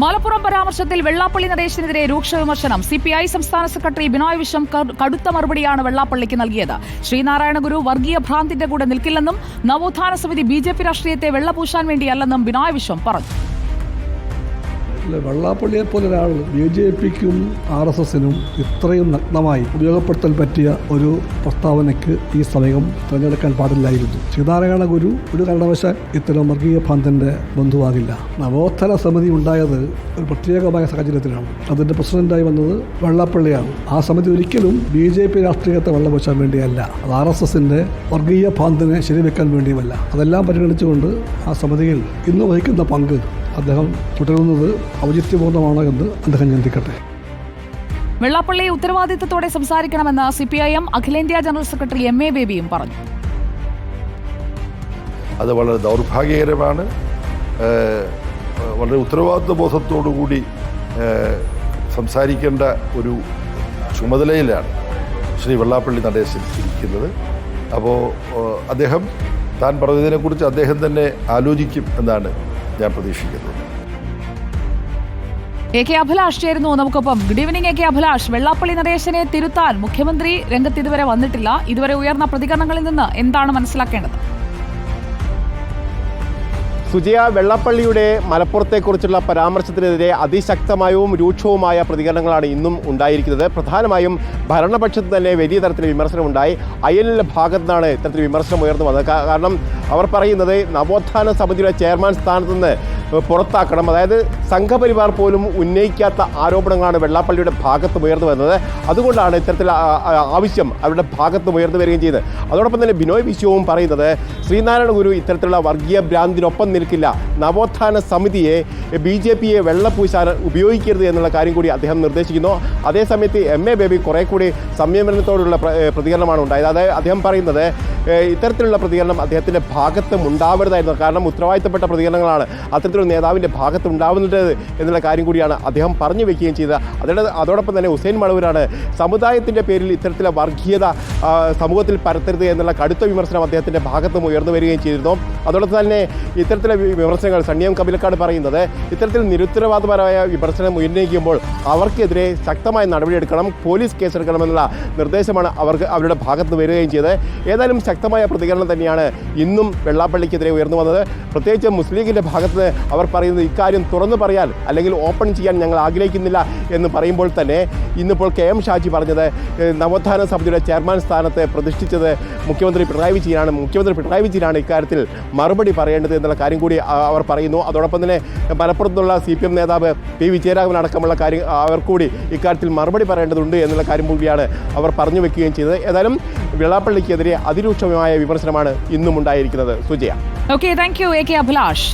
മലപ്പുറം പരാമർശത്തിൽ വെള്ളാപ്പള്ളി നടേശനെതിരെ രൂക്ഷ വിമർശനം. സി പി ഐ സംസ്ഥാന സെക്രട്ടറി ബിനോയ് വിശ്വം കടുത്ത മറുപടിയാണ് വെള്ളാപ്പള്ളിക്ക് നൽകിയത്. ശ്രീനാരായണ ഗുരു വർഗീയ ഭ്രാന്തിന്റെ കൂടെ നിൽക്കില്ലെന്നും നവോത്ഥാന സമിതി ബി രാഷ്ട്രീയത്തെ വെള്ളപൂശാൻ വേണ്ടിയല്ലെന്നും ബിനോയ് വിശ്വം പറഞ്ഞു. അല്ല, വെള്ളാപ്പള്ളിയെ പോലെ ഒരാൾ ബി ജെ പിക്കും ആർ എസ് എസിനും ഇത്രയും നഗ്നമായി ഉപയോഗപ്പെടുത്താൻ പറ്റിയ ഒരു പ്രസ്താവനയ്ക്ക് ഈ സമയം തിരഞ്ഞെടുക്കാൻ പാടില്ലായിരുന്നു. ശ്രീനാരായണ ഗുരു ഒരു കാരണവശാൽ ഇത്തരം വർഗീയ ഭാന്തന്റെ ബന്ധുവാകില്ല. നവോത്ഥാന സമിതി ഉണ്ടായത് ഒരു പ്രത്യേകമായ സാഹചര്യത്തിലാണ്. അതിന്റെ പ്രസിഡന്റായി വന്നത് വെള്ളാപ്പള്ളിയാണ്. ആ സമിതി ഒരിക്കലും ബി ജെ പി രാഷ്ട്രീയത്തെ വെള്ളപൂശാൻ വേണ്ടിയല്ല. അത് ആർ എസ് എസിന്റെ വർഗീയ ഭ്രാന്തിനെ ശരിവെക്കാൻ വേണ്ടിയുമല്ല. അതെല്ലാം പരിഗണിച്ചുകൊണ്ട് ആ സമിതിയിൽ ഇന്ന് വഹിക്കുന്ന പങ്ക് അദ്ദേഹം തുടരുന്നത് ഔചിത്യപൂർണമാണ് എന്ന് അദ്ദേഹം ചിന്തിക്കട്ടെ. വെള്ളാപ്പള്ളി ഉത്തരവാദിത്തത്തോടെ സംസാരിക്കണമെന്ന് സി പി ഐ എം അഖിലേന്ത്യാ ജനറൽ സെക്രട്ടറി എം എ ബേബിയും പറഞ്ഞു. അത് വളരെ ദൗർഭാഗ്യകരമാണ്. വളരെ ഉത്തരവാദിത്വ ബോധത്തോടുകൂടി കൂടി സംസാരിക്കേണ്ട ഒരു ചുമതലയിലാണ് ശ്രീ വെള്ളാപ്പള്ളി നടേശൻ ഇരിക്കുന്നത്. അപ്പോൾ അദ്ദേഹം താൻ പറഞ്ഞതിനെക്കുറിച്ച് അദ്ദേഹം തന്നെ ആലോചിക്കും എന്നാണ് ഞാൻ പ്രതീക്ഷിക്കുന്നു. എ കെ അഭിലാഷ് ചേരുന്നു. നമുക്കൊപ്പം good evening A K Abhilash. Vellappally നടേശനെ തിരുത്താൻ മുഖ്യമന്ത്രി രംഗത്ത് ഇതുവരെ വന്നിട്ടില്ല. ഇതുവരെ ഉയർന്ന പ്രതികരണങ്ങളിൽ നിന്ന് എന്താണ് മനസ്സിലാക്കേണ്ടത്? സുജയ വെള്ളപ്പള്ളിയുടെ മലപ്പുറത്തെക്കുറിച്ചുള്ള പരാമർശത്തിനെതിരെ അതിശക്തമായവും രൂക്ഷവുമായ പ്രതികരണങ്ങളാണ് ഇന്നും ഉണ്ടായിരിക്കുന്നത്. പ്രധാനമായും ഭരണപക്ഷത്ത് തന്നെ വലിയ തരത്തിൽ വിമർശനമുണ്ടായി. അയലിന്റെ ഭാഗത്തു നിന്നാണ് ഇത്തരത്തിൽ വിമർശനം ഉയർന്നു വന്നത്. കാരണം അവർ പറയുന്നത് നവോത്ഥാന സമിതിയുടെ ചെയർമാൻ സ്ഥാനത്ത് നിന്ന് പുറത്താക്കണം. അതായത് സംഘപരിവാർ പോലും ഉന്നയിക്കാത്ത ആരോപണങ്ങളാണ് വെള്ളാപ്പള്ളിയുടെ ഭാഗത്ത് ഉയർന്നു വരുന്നത്. അതുകൊണ്ടാണ് ഇത്തരത്തിൽ ആവശ്യം അവരുടെ ഭാഗത്ത് ഉയർന്നു വരികയും ചെയ്തത്. അതോടൊപ്പം തന്നെ ബിനോയ് വിശ്വവും പറയുന്നത് ശ്രീനാരായണ ഗുരു ഇത്തരത്തിലുള്ള വർഗീയ ഭ്രാന്തിനൊപ്പം നിൽക്കില്ല. നവോത്ഥാന സമിതിയെ ബി ജെ പിയെ വെള്ളപൂശാൻ ഉപയോഗിക്കരുത് എന്നുള്ള കാര്യം കൂടി അദ്ദേഹം നിർദ്ദേശിക്കുന്നു. അതേസമയത്ത് എം എ ബേബി കുറെ കൂടി സംയമനത്തോടുള്ള പ്ര- പ്രതികരണമാണ് ഉണ്ടായത്. അതായത് അദ്ദേഹം പറയുന്നത് ഇത്തരത്തിലുള്ള പ്രതികരണം അദ്ദേഹത്തിന്റെ ഭാഗത്തും ഉണ്ടാവരുതായിരുന്നു. കാരണം ഉത്തരവാദിത്തപ്പെട്ട പ്രതികരണങ്ങളാണ് അത്തരത്തിലൊരു നേതാവിന്റെ ഭാഗത്ത് ഉണ്ടാവുന്നത് എന്നുള്ള കാര്യം കൂടിയാണ് അദ്ദേഹം പറഞ്ഞു വെക്കുകയും ചെയ്തത്. അതോടെ അതോടൊപ്പം തന്നെ ഹുസൈൻ മടവൂരാണ് സമുദായത്തിന്റെ പേരിൽ ഇത്തരത്തിലെ വർഗീയത സമൂഹത്തിൽ പരത്തരുത് എന്നുള്ള കടുത്ത വിമർശനം അദ്ദേഹത്തിന്റെ ഭാഗത്തും ഉയർന്നു വരികയും ചെയ്തിരുന്നു. അതോടൊപ്പം തന്നെ ഇത്തരത്തിലെ വിമർശനങ്ങൾ സണ്ണിയം കപിലക്കാട് പറയുന്നത് ഇത്തരത്തിൽ നിരുത്തരവാദപരമായ വിമർശനം ഉന്നയിക്കുമ്പോൾ അവർക്കെതിരെ ശക്തമായ നടപടിയെടുക്കണം പോലീസ് കേസെടുക്കണമെന്നുള്ള നിർദ്ദേശമാണ് അവർക്ക് അവരുടെ ഭാഗത്ത് വരികയും ചെയ്തത്. ഏതായാലും ശക്തമായ പ്രതികരണം തന്നെയാണ് ഇന്നും വെള്ളാപ്പള്ളിക്കെതിരെ ഉയർന്നു വന്നത്. പ്രത്യേകിച്ച് മുസ്ലിം ലീഗിന്റെ ഭാഗത്ത് അവർ പറയുന്നത് ഇക്കാര്യം തുറന്നു പറയാൻ അല്ലെങ്കിൽ ഓപ്പൺ ചെയ്യാൻ ഞങ്ങൾ ആഗ്രഹിക്കുന്നില്ല എന്ന് പറയുമ്പോൾ തന്നെ ഇന്നിപ്പോൾ കെ എം ഷാജി പറഞ്ഞത് നവോത്ഥാന സമിതിയുടെ ചെയർമാൻ സ്ഥാനത്ത് പ്രതിഷ്ഠിച്ചത് മുഖ്യമന്ത്രി പിണറായി വിജയനാണ്. മുഖ്യമന്ത്രി പിണറായി വിജയനാണ് ഇക്കാര്യത്തിൽ മറുപടി പറയേണ്ടത് എന്നുള്ള കാര്യം കൂടി അവർ പറയുന്നു. അതോടൊപ്പം തന്നെ മലപ്പുറത്തുള്ള സി പി എം നേതാവ് പി വിജയരാഘവൻ അടക്കമുള്ള കാര്യം അവർ കൂടി ഇക്കാര്യത്തിൽ മറുപടി പറയേണ്ടതുണ്ട് എന്നുള്ള കാര്യം കൂടിയാണ് അവർ പറഞ്ഞു വെക്കുകയും ചെയ്തത്. ഏതായാലും വെള്ളാപ്പള്ളിക്കെതിരെ അതിരൂക്ഷമായ വിമർശനമാണ് ഇന്നും ഉണ്ടായിരിക്കുന്നത് Sujaya. Okay thank you A K Abhilash